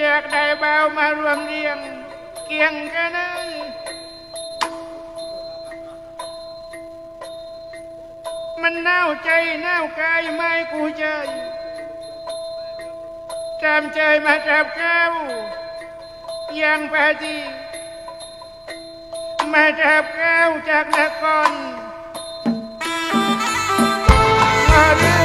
อยากได้เบามารวมเรียง เกียงกันนะมันเน่าใจเน่ากายไม่กูใจจำใจมาจับเก้ายังพาทีมาจับเก้าจากนครมาเรี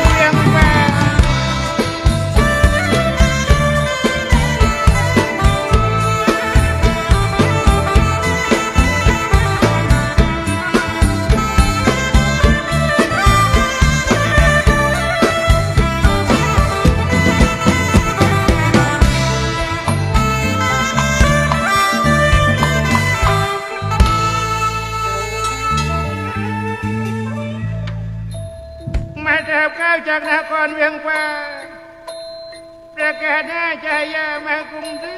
จากนครเวียงฟ้าประกาศหน้าใจยามากรุงศรี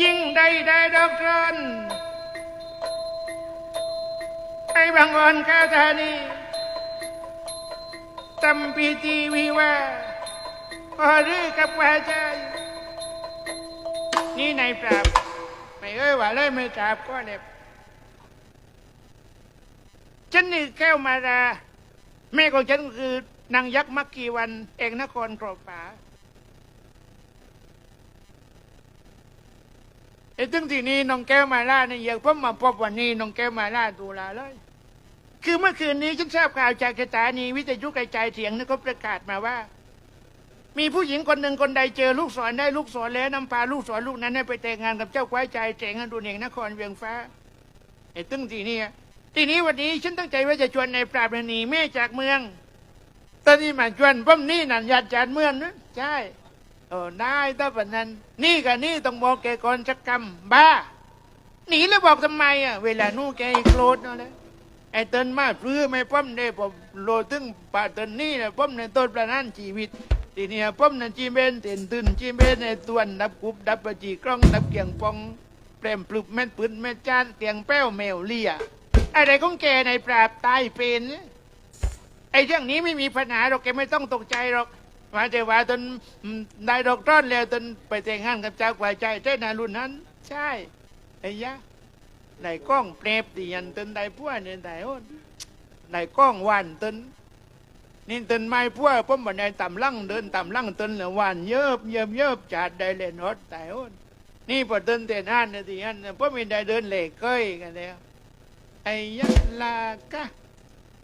ยิ่งได้ได้ดอกจอนไอ้บางอ่อนข้าธานีทำพิธีวิวาพอรือกับว่าใจนี่นปราบ ไม่เอ้ยว่าเลยไม่จับก็เล็บฉันนี่แก้วมารา แม่ของฉันคือนางยักษ์มักกีวัน เอกนครกรอบป่าไอ้ตึงที่นี้น้องแก้วมาล่าเนี่ยอยากพ่อมาพบวันนี้น้องแก้วมาล่าดูแลเลย คือเมื่อคืนนี้ฉันทราบข่าวจากสถานีวิทยุกระจายเสียงนี่เขาประกาศมาว่า มีผู้หญิงคนหนึ่งคนใดเจอลูกศรได้ลูกศรแล้วนำพาลูกศรลูกนั้นไปแต่งงานกับเจ้าควายใจเจ๋งอดุลเอกนครเวียงฟ้าไอ้ตึ้งที่นี่ ทีนี้วันนี้ฉันตั้งใจว่าจะชวนในปราบหนีแม่จากเมือง ตอนนี้มาชวนป้อมนี่นั่นญาติจานเมืองนะใช่เออได้ถ้าแบบนั้น นี่กับนี่ต้องบอกแกก่อนสักคำบ้า หนีแล้วบอกทำไมอะ เวลานู่แกโกรธนั่นแหละไอ้เตินมาพื้อไม่ป้อมได้ผมโลตึงป่าเตินนี่นะป้อมในต้นประนันชีวิตทีเนี้ยป้อมนั่นจีเบนเต็นตื่นจีเบนในตัวนดับกุบดับปะจีกล้องดับเกียงปองเปรมปลุกแม่นปืนแม่จานเตียงแป้วแมวเลีย อะไรของแกในปราบตายเป็นเนี่ยไอ้เรื่องนี้ไม่มีปัญหาหรอกแกไม่ต้องตกใจหรอกมาแต่ว่าตนได้ดอกต้อนแล้วตนไปแต่งงานกับเจ้ากว่าใจเจ้านารุ่นนั้น ใช่ไอ้ยะในกล้องเปรบตียันตนได้พวกเนี่ยได้โอนในกล้องวันตนนี่ตนไม่พวกผมบันไดต่ำลั่งเดินต่ำลั่งตนละวันเยิบเยิบเยิบจัดได้เล่นฮอตแต่โอนนี่พอเดินเต้นอ่านเนี่ยตีอันเนี่ยผมไม่ได้เดินเหล็กเก้ยกันแล้ว ไอ้ยักลากะ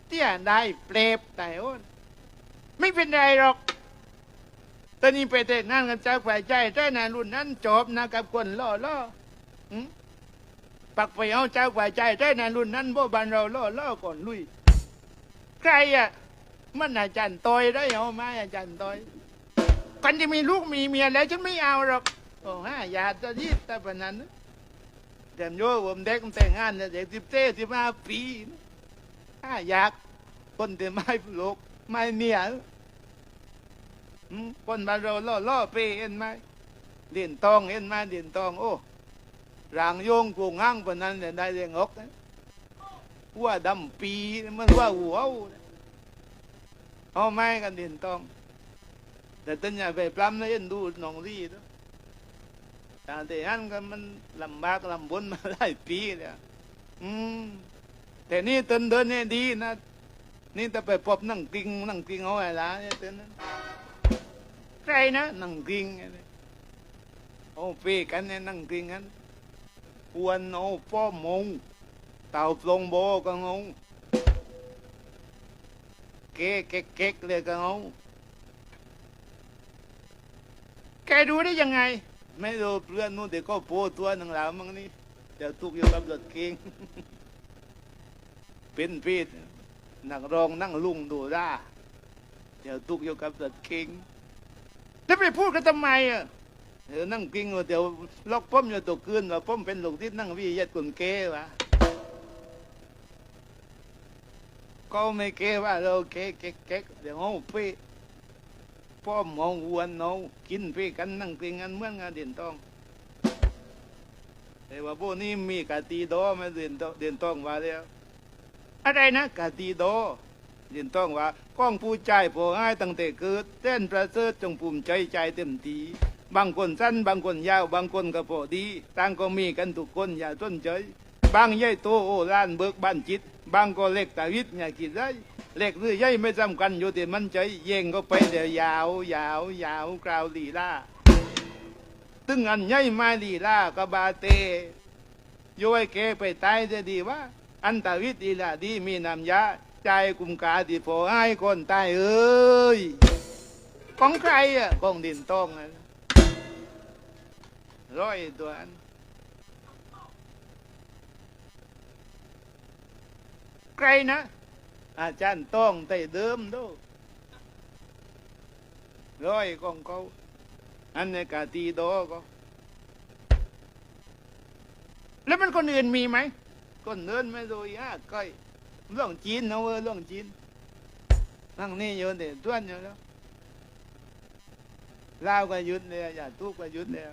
เตี้ยได้เปรบแต่โอนไม่เป็นไรหรอกตอนนี้ไปแต่งงานกับเจ้าฝ่ายใจใจนารุ่นนั้นจบนะกับคนล่อล่อปักไปเอาเจ้าฝ่ายใจใจนารุ่นนั้นโบบันเราล่อล่อก่อนลุย ใครอะมันอาจารย์ตอยได้เอาไหมอาจารย์ตอยกันจะมีลูกมีเมียแล้วฉันไม่เอาหรอกโอ้ฮะอย่าจะยีดแต่ปนนั้นนะ เดี๋ยวโยผมเด็กผมแต่งงานเนี่ยเด็กสิบเต้สิบห้าปีนะถ้าอยากคนแต่ไม่ลกไม่เมียอืมคนบาเราล่อล่อเปเห็นไหมเดียนตองเห็นไหมเดียนตองโอ้รางโยงกูง้างปนนั้นเนี่ยได้เรียงอกนะว่าดำปีมันว่าหัวเอาไม้กันเดียนตอง แต่ตั้งอย่าไปปล้ำนะเอ็นดูหนองรีด้ว ยแต่แต่อันก็มันลำบากลำบนมาหลายปีแล้วอืมแต่นี่เต้นเดินเนี่ยดีนะ นี่แต่ไปพบนั่งกิงนั่งกิงเอาไว้ละเนี่ยเต้นนั้นใครนะนั่งกิงเนี่ยโอ้เปกันเนี่ยนั่งกิงกันอวนโอ้ป้อมงเต่าปลงโบก็งงเก๊กเก๊กเก๊กเลยก็งงแกดูได้ยังไง ไม่รู้เพื่อนนู่นเด็กก็โพตัวหนึ่งแล้วมั้งนี่เดี๋ยวทุกอยู่กับรถเก่งเป็นพีดนั่งรองนั่งลุงดูด้าเดี๋ยวทุกอยู่กับรถเก่งแล้วไปพูดกันทำไมอะเออนั่งกิ้งว่าเดี๋ยวล็อกป้อมอยู่ตัวคืนว่าป้อมเป็นหลูกที่นั่งวิยัดกุนเกวะก็ไม่เกว่าเราเกเก๊กเก๊กเดี๋ยวเอาไปป้อมมองวนเอากินไปกันนั่งกิ้งกันเมื่อนงานเด่นต้องแต่ว่าพวกนี้มีกาตีโดไม่เด่นต้องเด่นต้องว่าแล้วอะไรนะกาตีโดเด่นต้องว่าก้องผู้ใจพอให้ตั้งแต่เกิดเต้นประเสริฐจงภูมิใจใจเต็มทีบางคนสั้นบางคนยาวบางคนก็พอดีต่างก็มีกันทุกคนอย่าต้นใจบางใหญ่โตโอล้านเบิกบ้านจิต บางก็เล็กตาวิทย์อย่าคิดได้ เล็กหรือใหญ่ไม่สำคัญอยู่ที่มันใจเย่งก็ไปเดี๋ยวยาวยาวยาวกราวลีลาตึงอันใหญ่มาลีลากบาเตยโยยเกไปตายจะดีว่า อันตาวิทย์ดีละดีมีน้ำยาใจกุมกาที่พอให้คนตายเอ้ยของใครอะของดินต้องอะร้อยตัวอันใครนะ อาจารย์ต้องไต่เดิมดูร้อยของเขา อันในกาตีโดก็ แล้วมันคนอื่นมีไหมคนเดินไม่รู้ยากก้อยเรื่องจีนนะเว้ยเรื่องจีนนั่งนี่อยู่เด็ดต้วนอยู่แล้วลาวก็ยุดเลยอย่าทุกก็ยุดแล้ว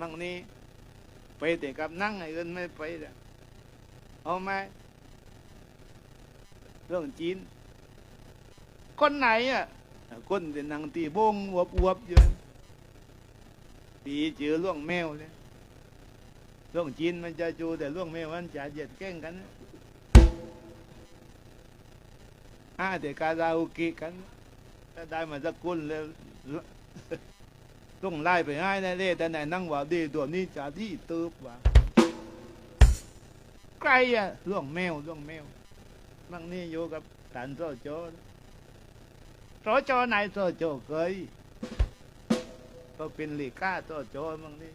นั่งนี่ไปแต่กับนั่งไอ้เอินไม่ไปแล้วเอาไหม เรื่องจีนคนไหนอะคนที่นั่งตีบงวบวบอยู่ปีเจอล่วงแมวเลยล่วงจีนมันจะจูแต่ล่วงแมวมันจะเหยียดแกล้งกันอาแต่คาราโอเกะกันถ้าได้มาสักคนเลยต้องไล่ไปให้แน่เลยแต่ไหนนั่งว่าดีตัวนี้จะดีเติบว่าใครอะล่วงแมวล่วงแมว มั่งนี่อยู่กับฐานโซโจสจไหนโซโจเคยก็เป็นลีก้าโซโจมั่งนี่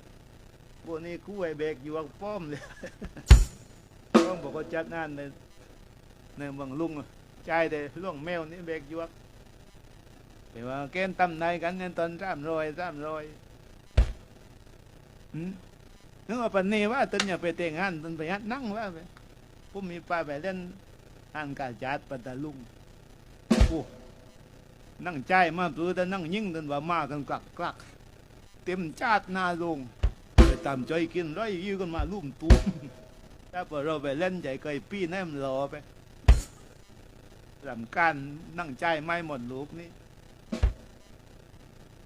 พวกนี้คู่ไอเบกอยู่กับป้อมเลยต้องบอกว่าจัดงานในในเมืองลุงใจแต่ล่วงแมวนี่เบกอยู่กับแต่ว่าเกณฑ์ตำในกันเนี่ยตอนสามรอยสามรอยนึกว่าปันนี้ว่าตนอย่าไปแต่งงานตนไปฮัดนั่งว่าไปผมมีป้าไปเล่น อ่านกาจัดปัตตาลุงโอ้นั่งใจมาปื้อแต่นั่งยิ่งตนว่ามากันกลักกลัก เต็มจาดหนาลงไปตามใจกินร้อยยิ้วกันมาลุ่มตุ้มถ้าพอเราไปเล่นใจเคยปี้แนมรอไปลำการนั่งใจไม่หมดลูกนี่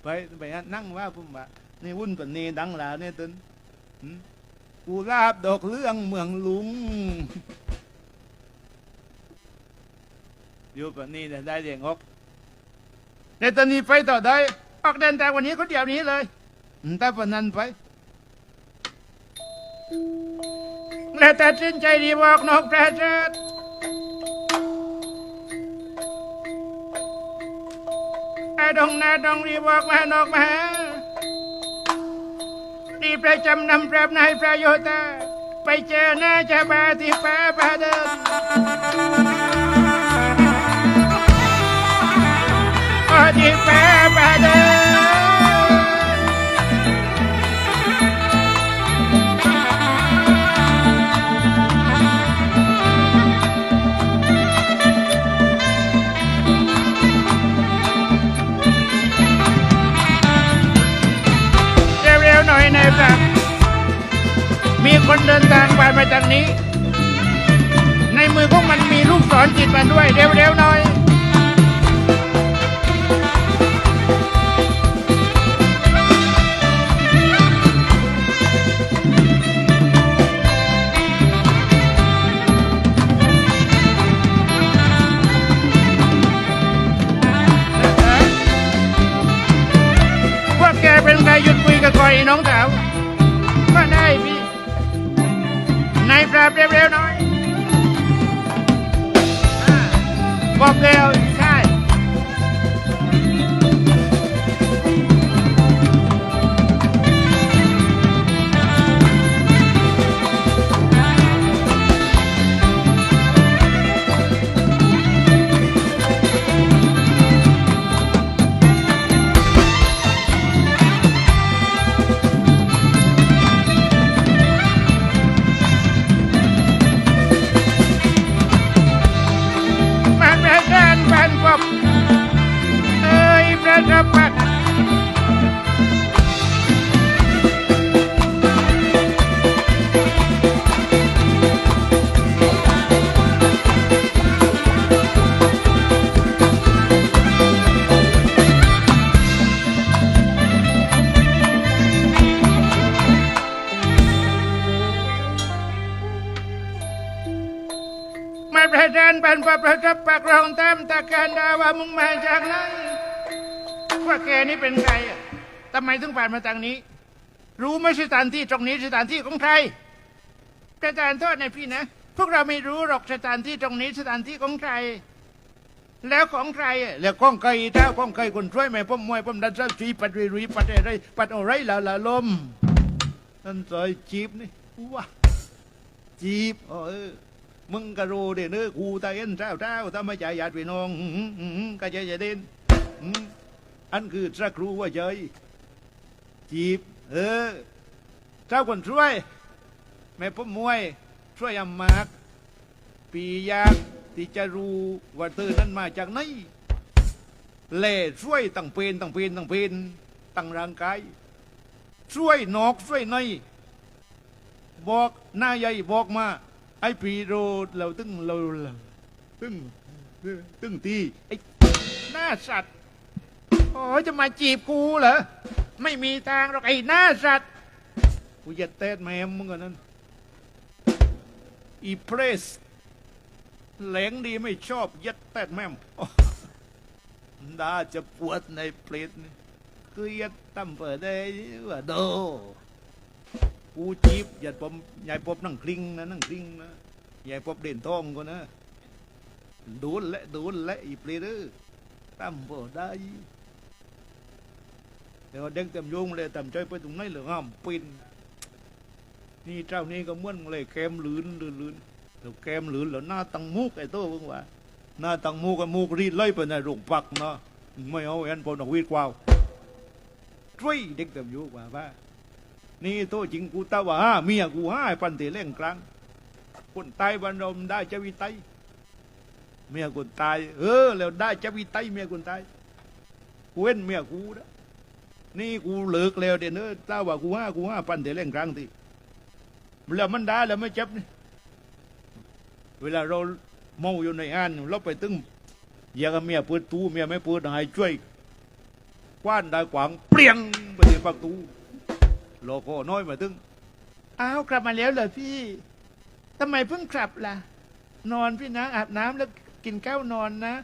ไปไปนั่งว่าผมว่านี่วุ่นปนีดังแล้วเนี่ยตึนกูลาบดอกเรื่องเมืองลุง อยู่ปันนี้เนี่ยได้เรียงอกในตอนนี้ไปต่อได้ ออกเดินทางวันนี้ก็เดี๋ยวนี้เลยแต่ปนนั้นไป แล้วตัดสินใจดีบอกนอกประเสริฐไอ้ดงนาดงรีบอกมานอกมาดีประจำนำแปรบนายประโยชน์ไปเจอหน้าจะบาที่ฟ้าบาเดิน โอ้ที่ฟ้าบาเดเร็วๆหน่อยนะครับมีคนเดินทางผ่านมาทางนี้ ในมือพวกมันมีลูกศรติดมาด้วย เร็วๆหน่อย น้องสาวก็ได้พี่นายปราบเร็วๆหน่อยอ่าบอกเร็ว ใช่การเป็นพระประทับปากรองตามตาการดาว่ามึงมาจากไหนว่าแกนี่เป็นใครอะทำไมถึงผ่านมาทางนี้ รู้ไหมสถานที่ตรงนี้สถานที่ของใครประธานโทษนพี่นะ พวกเราไม่รู้หรอกสถานที่ตรงนี้สถานที่ของใคร แล้วของใครอะแล้วของใครเท้าของใครคนช่วยไหมพ่อมวยพ่อมดันทรัพย์ชีปัดรุยรุยปัดอะไรปัดอะไรละละลมนั่นซอยจีบนี่ว้าจีบเออ มึงกะรู้เด้เนื้อะกูตาเอ็นเจ้าเจ้าถ้าไม่จ่ายญาติพี่น้องก็ใจจะเด่นอันคือสักครูว่าเฉยจีบ เออ เจ้าคนช่วย แม่พ่อมวย ช่วยอำมาก ปียากที่จะรู้ว่าเธอนั้นมาจากไหนเล่ช่วยตั้งเป็นตั้งเป็นตั้งเป็นตั้งร่างกายช่วยนอกช่วยในบอกหน้าใหญ่บอกมา ไอ้ปีโรดเราตึงเราตึงตึงทีไอ้หน้าสัตว์โอ้จะมาจีบกูเหรอไม่มีทางหรอกไอ้หน้าสัตว์กูจะเตะแม่มึงกันนั้นอีเพรสแหลงดีไม่ชอบยัดแตดแม่มน่าจะปวดในเพลสนี่คือยัดตั้มเปิดได้ว่าโด กูจีบยัดผมยายปบนั่งคลิงนะนั่งคลิงนะยายปบเด่นทองก็นะโดนและโดนและอีเพลสเอตั้มเปิดได้เดี๋ยวเด็กเต็มโยงเลยเต็มใจไปตรงไหนเหลือห้ามปินนี่เจ้านี่ก็มือนเลยแกมลืนลืนลืนแล้วแกมลืนแล้วหน้าตังมูกไอ้โตัวเพิ่งว่าหน้าตังมูกกับมูกรีดเลยไปในโรงพักเนาะไม่เอาเอ็นพอดอกวีดกวาวช่วยเด็กเต็มยู่ว่าว่า นี่โตัวจริงกูตาว่าเมียกูห้าปันเตเล่งกลางคนตายวันรมได้จะวิไตเมียคนตาย เออ แล้วได้จะวิไตเมียคนตายกูเว้นเมียกูนะนี่กูเลิกแล้วเดี๋ยวเนอตาว่ากูห้ากูห้าปันเตเล่งกลางทีแล้วมันด่าแล้วไม่เจ็บนี่เวลาเราเมาอยู่ในอ่านเราไปตึงอยากเมียเปิดตู้เมียไม่เปิดให้ช่วยกว้านได้ขวางเปลี่ยงไปที่ประตู โลโก้น้อยมาตึง อ้าวกลับมาแล้วเหรอพี่ทำไมเพิ่งกลับล่ะ นอนพี่นะอาบน้ำแล้วกินข้าวนอนนะ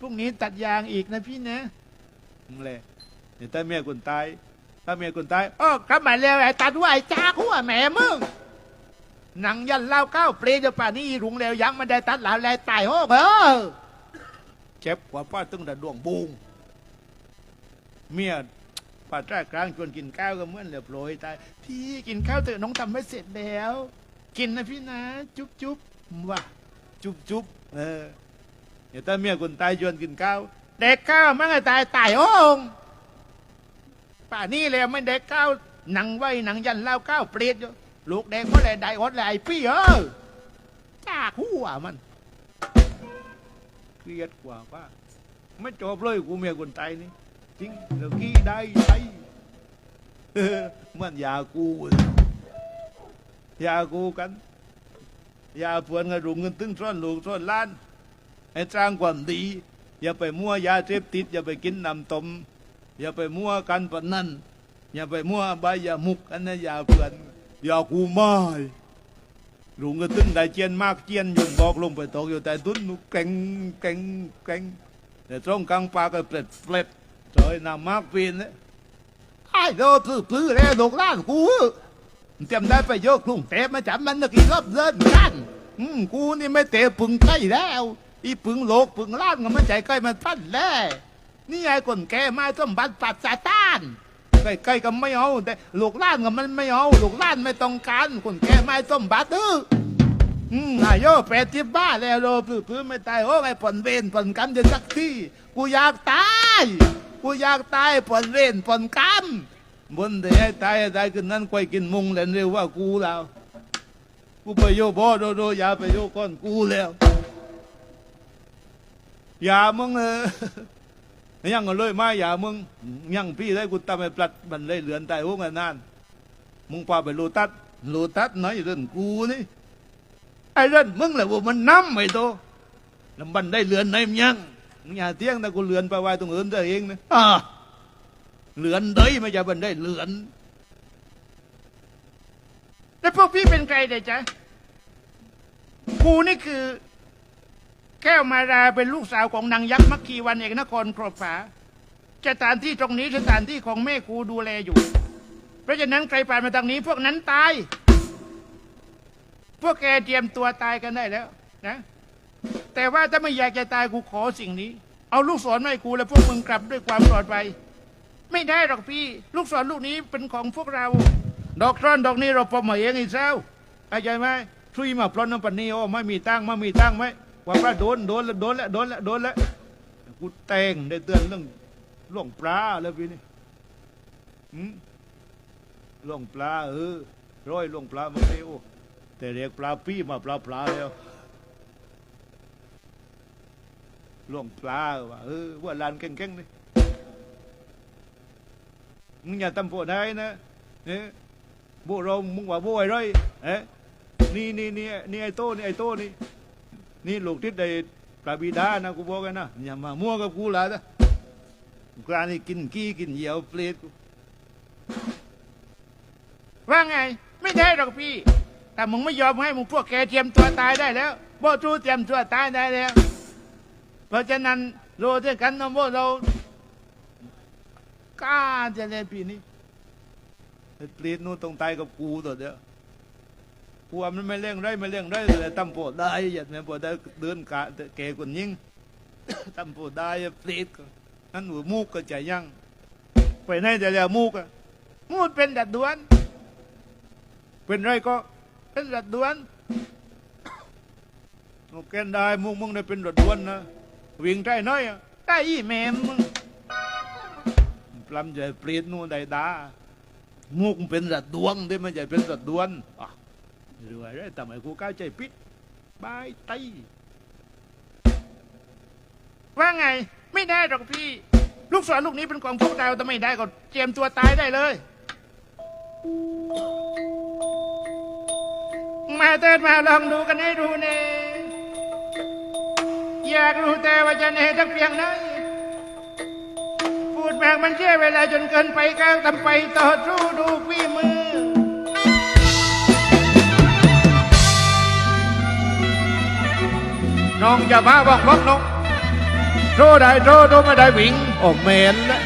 พรุ่งนี้ตัดยางอีกนะพี่นะนั่นแหละเดี๋ยวถ้าเมียคนตายถ้าเมียคนตายอ้อกลับมาแล้วไอ้ตัดว่าไอ้จ้าหัวแม่มึงหนังยันเล่าเก้าเปรย์จะป่านนี้รุงแล้วยังไม่ได้ตัดหลาวแลตายโอ้เออเจ็บกว่าป้าตึงแต่ดวงบุงเมีย ป้าจ้ากลางชวนกินข้าวก็เหมื่อนเรียบร้อยตายพี่กินข้าวเถอะน้องทำไม่เสร็จแล้ว กินนะพี่นะ จุ๊บจุ๊บว่าจุ๊บจุ๊บเออเดี๋ยวถ้าเมียคนตายชวนกินข้าวเด็กข้าวมันก็ตายตายโอ้งป่านี่เลยไม่ได้ก้าวหนังไว้หนังยันเล่าก้าวเปรียดอยู่ลูกแดงก็เลยได้อดเลไอพี่เออจ้าหัวมันเครียดกว่าป้าไม่จบเลยกูเมียคนตายนี่ จริงเดี๋ยวกี้ได้ใช้เออมันยากูยากูกันยาเพื่อนกันรุงเงินตึ้งซ่อนลูกซ่อนล้านให้สร้างความดี อย่าไปมั่วยาเสพติด อย่าไปกินน้ำต้มอย่าไปมั่วกันปนนั่นอย่าไปมั่วใบยามุกอันนั้นอย่าเพื่อนอย่ากูไม่ลุงก็ตึงได้เจียนมากเจียนยุงบอกลงไปตกอยู่แต่ตุ้นนุเก่งเก่งเก่งแต่ตรงกลางปากก็เปล็ดเปล็ด จอยนำมากปีนเนี่ยไอ้โดนพื้นพื้นแล้วดกล้านกูจำได้ไปโยกลุงเตะมาจับมันนักอีรอบเดินกันอืมกูนี่ไม่เตะปึงใกล้แล้วอีปึงโลกปึงล้านก็มันใจใกล้มันพันแล้วนี่ไอ้คนแก่มาสมบัติปัดซาตานใกล้ๆก็ไม่เอาแต่ลูกล้านก็มันไม่เอาลูกล้านไม่ต้องการคนแก่ไมาสมบัติเอออืมนายโยแปดที่บ้าแล้วโลพื้นๆไม่ตายโอ้ไอ้ผลเวรผลกรรมจะสักที่กูอยากตาย กูอยากตายผลเวรผลกรรมบนเดียวให้ตายตายขึ้นนั้นควยกินมุงแล้วเร็วว่ากูแล้ว กูไปโยบอโดโดยาไปโยก้อนกูแล้วอย่ามึงเออยังก็เลยมาอย่ามึงยังพี่ได้กูตามไปปลัดมันเลยเหลือนตายโอ้งนานมึงพาไปโลตัสโลตัสไหนเรื่องกูนี่ไอ้เรื่องมึงแหละว่ามันน้ำไม่โตแล้วมันได้เหลือนไหนมันยัง อย่าเที่ยงแต่กูเหลือนไปไว้ตรงอื่นตัวเองนะอ่าเหลือนได้ไม่ใช่มันได้เหลือน แล้วพวกพี่เป็นใครเด็จ๊ะกูนี่คือ แก้วมาราเป็นลูกสาวของนางยักษ์มัคคีวันเอกนครครบฝาสถานที่ตรงนี้สถานที่ของแม่ครูดูแลอยู่ เพราะฉะนั้นใครผ่านมาทางนี้ พวกนั้นตาย พวกแกเตรียมตัวตายกันได้แล้ว นะ แต่ว่าถ้าไม่อยากจะตายกูขอสิ่งนี้ เอาลูกศรมาให้กูแล้วพวกมึงกลับด้วยความปลอดภัยไม่ได้หรอกพี่ ลูกศรลูกนี้เป็นของพวกเรา ดอกซ่อนดอกนี้เราปลอมมาเองอีกเจ้าเข้าใจไหมช่วยมาพลอนน้ำปันนี้โอ้ไม่มีตังไม่มีตังไหมว่าพระโดนโดนแล้วโดนแล้วโดนแล้วโดนแล้วกูแต่งได้เตือนเรื่องล่วงปลาแล้วพี่นี่ล่วงปลาเออร้อยล่วงปลามาเโอแต่เรียกปลาปี้มาปลาปลาแล้ว ล่วงปลาว่ะเออว่าลานเก่งๆนี่มึงอย่าทำพวกได้นะเนี่ยพวกเรามึงว่าพวกไอ้ไรเอ๊ะนี่นี่นี่นี่ไอ้โต้นี่ไอ้โต้นี่นี่ลูกทิศได้พระบิดานะกูบอกกันนะอย่ามามั่วกับกูละนะกลานี่กินกี้กินเหยี่ยวเปรตกูว่าไง ไม่ได้หรอกพี่ แต่มึงไม่ยอมให้มึงพวกแกเตรียมตัวตายได้แล้วโบทูเตรียมตัวตายได้แล้ว ราะฉะนั้นโรด้วยกันนะโบเรากล้าจะเลยปีนี้ไอ้เปรตนู่นต้องตายกับกูตัวเดียวกูว่มันไม่เร่งไรไม่เร่งไรเลยตั้มโปดได้อย่าเนี่โปดได้เดินกะแกคนยิงตั้มโปดได้เปรตก็นั่นหัวมูกก็ใจยั่งไปไหนจะเรียมูกอะมูดเป็นดัดดวน เป็นไรก็เป็นดัดดวนโอเคได้มุกมึงได้เป็นดัดดวนนะ วิ่งใจน้อยอะได้อีแม่มึงปลำใจเปรตนู่นได้ดามุกมึงเป็นดัดดวงได้ไม่ใช่เป็นดัดดวนอะรวยได้ทำไมกูก้าวใจปิดบายไตว่าไง ไม่ได้หรอกพี่ ลูกศรลูกนี้เป็นของพวกเราแต่ไม่ได้ก็เตรียมตัวตายได้เลย มาเติดมาลองดูกันให้ดูเนี่ อยากรู้แต่ว่าจะเนทักเพียงไหนพูดมากมันเชื่อเวลาจนเกินไปก้าวทำไปต่อสู้ดูฝีมือ น้องอย่ามาบอกบอกน้องโทษได้โทษโทษไม่ได้วิ่งโอ้เมนแล้ว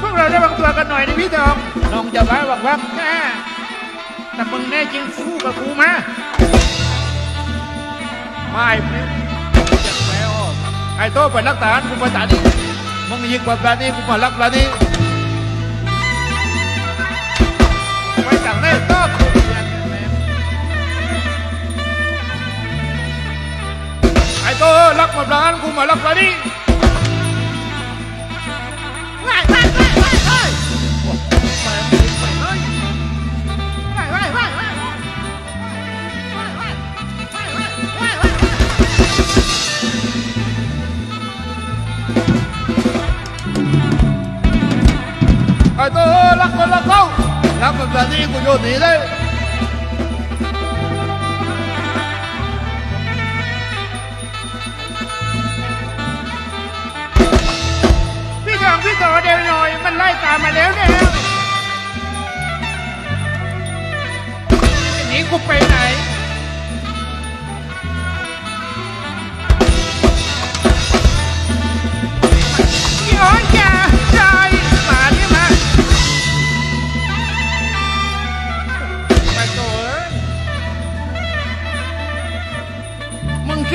พวกเราได้วางตัวกันหน่อยนะพี่ทองน้องอย่ามาบอกว่าแค่แต่มึงแน่จริงสู้กับกูมา ไม่พื่อนจะแมวไอ้โต้ไปรักฐานกูไปตาดีมึงยิงกว่าปลานี้กูมารักปลานี้ไปจากได้โต้กูเรียนแม่งไอ้โต้รักมาร้านกูมารักร้าน 一股叫 nhau!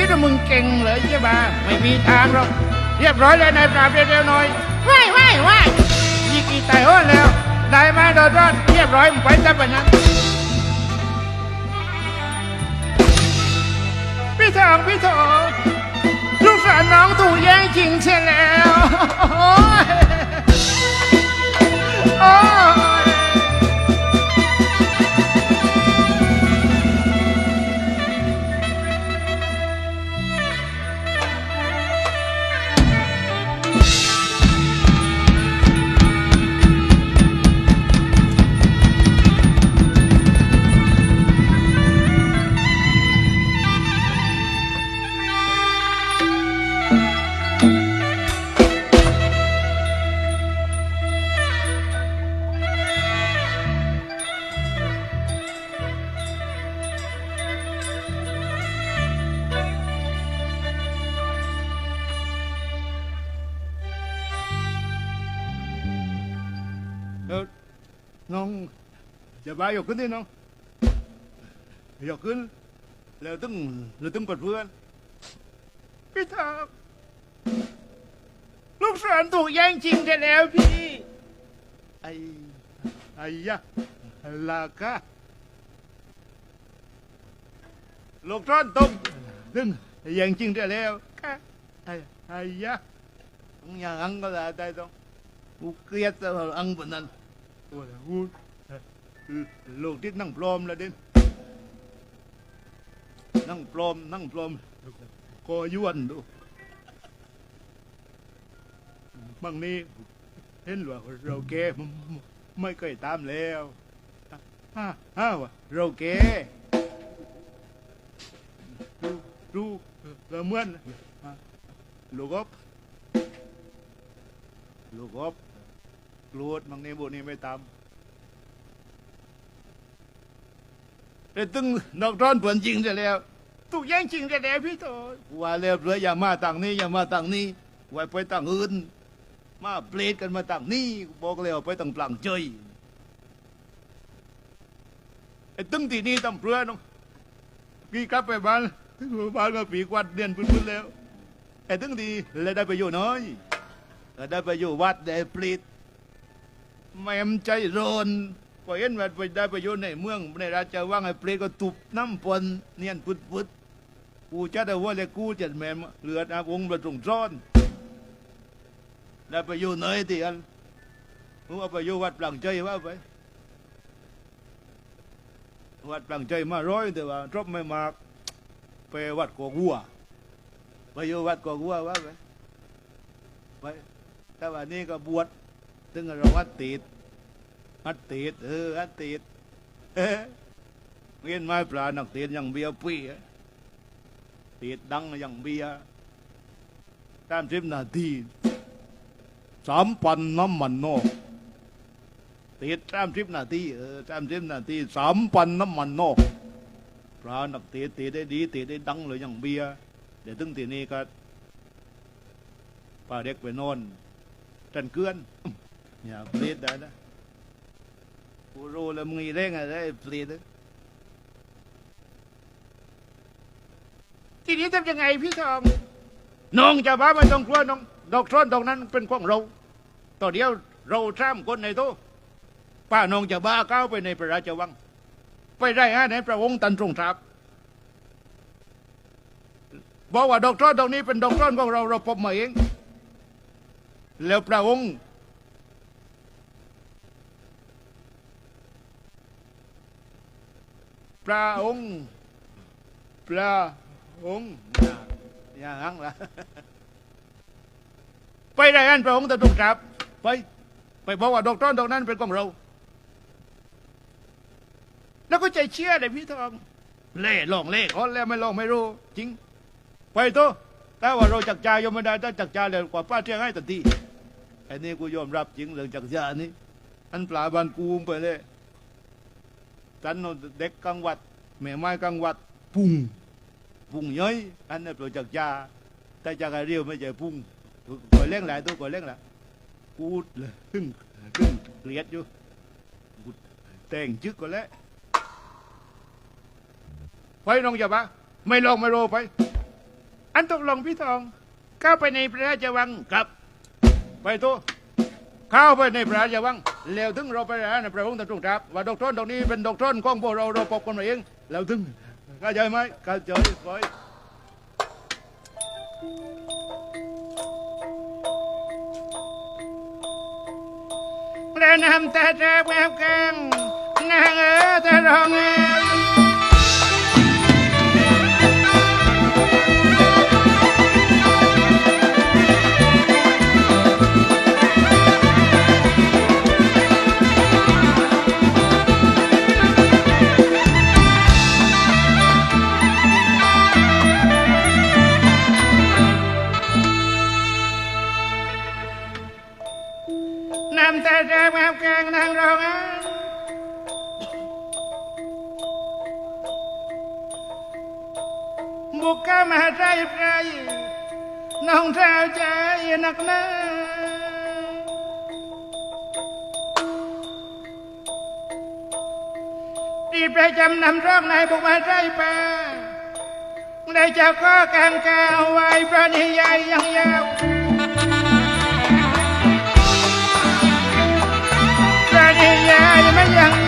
คิดว่ามึงเก่งเหรอใช่ปะไม่มีทางหรอก เรียบร้อยเลยนายปราบเร็วๆหน่อยว้ายว้ายว้ายยี่กี่ไต่โอ้นแล้วได้มาโดนรอดเรียบร้อยมึงไปซะปะนั้นพี่ทองพี่ทองลูกสาวน้องถูกแย่งชิงเสียแล้ว บายกขึ้นดิน้องยกขึ้น แล้วตึงแล้วตึงปัดเพื่อน พี่ทองลูกสอนถูกแย่งจริงกันแล้วพี่ ไอ้ไอ้ยะลากาลูกช้อนตกตึงแยังจริงได้แล้วค่ะไอ้ไอ้ยะอย่างอังก็ได้ได้ต้องกูเกลียดแต่ว่าอังบนนั้นโอ้ยกู ลูกที่นั่งปลอมแล้วเด่นนั่งปลอมนั่งปลอมก็ยวนดูบางนี้เห็นว่าเราแกไม่ไม่เคยตามแล้วฮ่าฮ่าวะเราแกดูดูเราเหมือนลูกอบลูกอบกรูดมังนี้บุนี้ไม่ตาม แต่ตึงนอกร้อนเปินจริงจะแล้วถูกแย่งจริงกันแล้วพี่ทอว่าแล้วเรืออย่ามาต่างนี้อย่ามาต่างนี้ไว้ไปต่างอื่น มาเปลดกันมาต่างนี้บอกแล้วไปต่างปลังเจยไอ้ตึงที่นี่ตำเรือน้องกี่กลับไปบ้านบ้านก็ปีกวัดเดือนพื้นๆแล้วไอ้ตึงดีเลยได้ไปอยู่น้อยได้ไปอยู่วัดได้ปลิดแม่มใจร้อน พอเห็นว่าไปได้ไปอยู่ในเมืองในราชวังไอ้เปลิก็ตุบน้ำปนเนียนพุดพุดกูจะได้ว่าเลยกูจะแม่เหลือดอาองค์ประตรงซ้อนได้ไปอยู่ไหนที่อันมึงว่าไปอยู่วัดปลังใจว่าไปวัดปลังใจมาร้อยแต่ว่าทบไม่มากไปวัดกอกวัวไปอยู่วัดกอกวัวว่าไปไปแต่วันนี้ก็บวชถึงเราวัดติด วัดติดเออวัดติดเออเวียนไม้ปลาหนักติดอย่างเบียร์ปี้อติดดังอย่างเบียร์ตามสิบนาทีสามปันน้ำมันนอกติดสามสิบนาทีเออสามสิบนาทีสามปันน้ำมันนอกปลาหนักติดติดได้ดีติดได้ดังเลยอย่างเบียร์เดี๋ยวถึงทีนี้ก็ป้าเด็กไปนอนจันเกลือนอย่าเปลีดได้นะ กูรู้แล้วมึงอีเร่งอะไรเปลีดนะทีนี้ทำยังไงพี่ทองน้องจะบ้าไม่ต้องกลัวน้องดอกซ้อนดอกนั้นเป็นของเราต่อเดียวเราสามคนในโตะป้าน้องจะบ้าก้าวไปในพระราชวัง ไปได้ฮะในพระองค์ตันทรงทรัพย์บอกว่าดอกซ้อนดอกนี้เป็นดอกซ้อนของเราเราพบมาเอง แล้วพระองค์ พระองค์พระองค์อย่าอย่างนั้นละไปได้อันพระองค์ตะตุกครับ ไปไปบอกว่าดอกต้นดอกนั้นเป็นของเรา แล้วก็ใจเชื่อเลยพี่ทองเล่ลองเล่ขอแล้วไม่ลองไม่รู้ จริง ไปโตะแต่ว่าเราจักจ่ายยอมไม่ได้ถ้าจักจ่ายเลยกว่าป้าเที่ยงให้ตันทีไอ้นี่กูยอมรับจริงเรื่องจักจ่ายนี่อันปลาบานกูไปเลย จันโนเด็กกลางวัดแม่ไม้กลางวัดปุ้งปุ้งย้อยอันนี้เรจักจ่าแต่จักเรียวไม่ใช่ปุ้งก่อยเล่งหลายตัวก่อยเล่งหลายกูดเลยตึ้งตึ้งเกลียดอยู่กูแต่งจึกก็แล้วไปน้องอย่าบ้าไม่ลองไม่โรไป อันตกลงพี่ทองก้าวไปในพระราชวังครับ ไปตัวเข้าไปในพระราชวัง แล้วถึงเราไปหาในพระองค์ตรัสตรงครับว่าดอกท้นตรงนี้เป็นดอกท้นของพวกเราเราปกคนมาเองแล้วถึงเข้าใจไหมเข้าใจไปแล้วนำแต่แจกแววแกงนางเออแต่รองเอ แจงแกงนางรองบุกข้ามาใจไรน้องสาวใจนักหนาตีไปจำนำรอกในบุกมาใจป่าได้จะก็แกงกาวไว้ประนิยายยังยาว เองยายไม่ยัง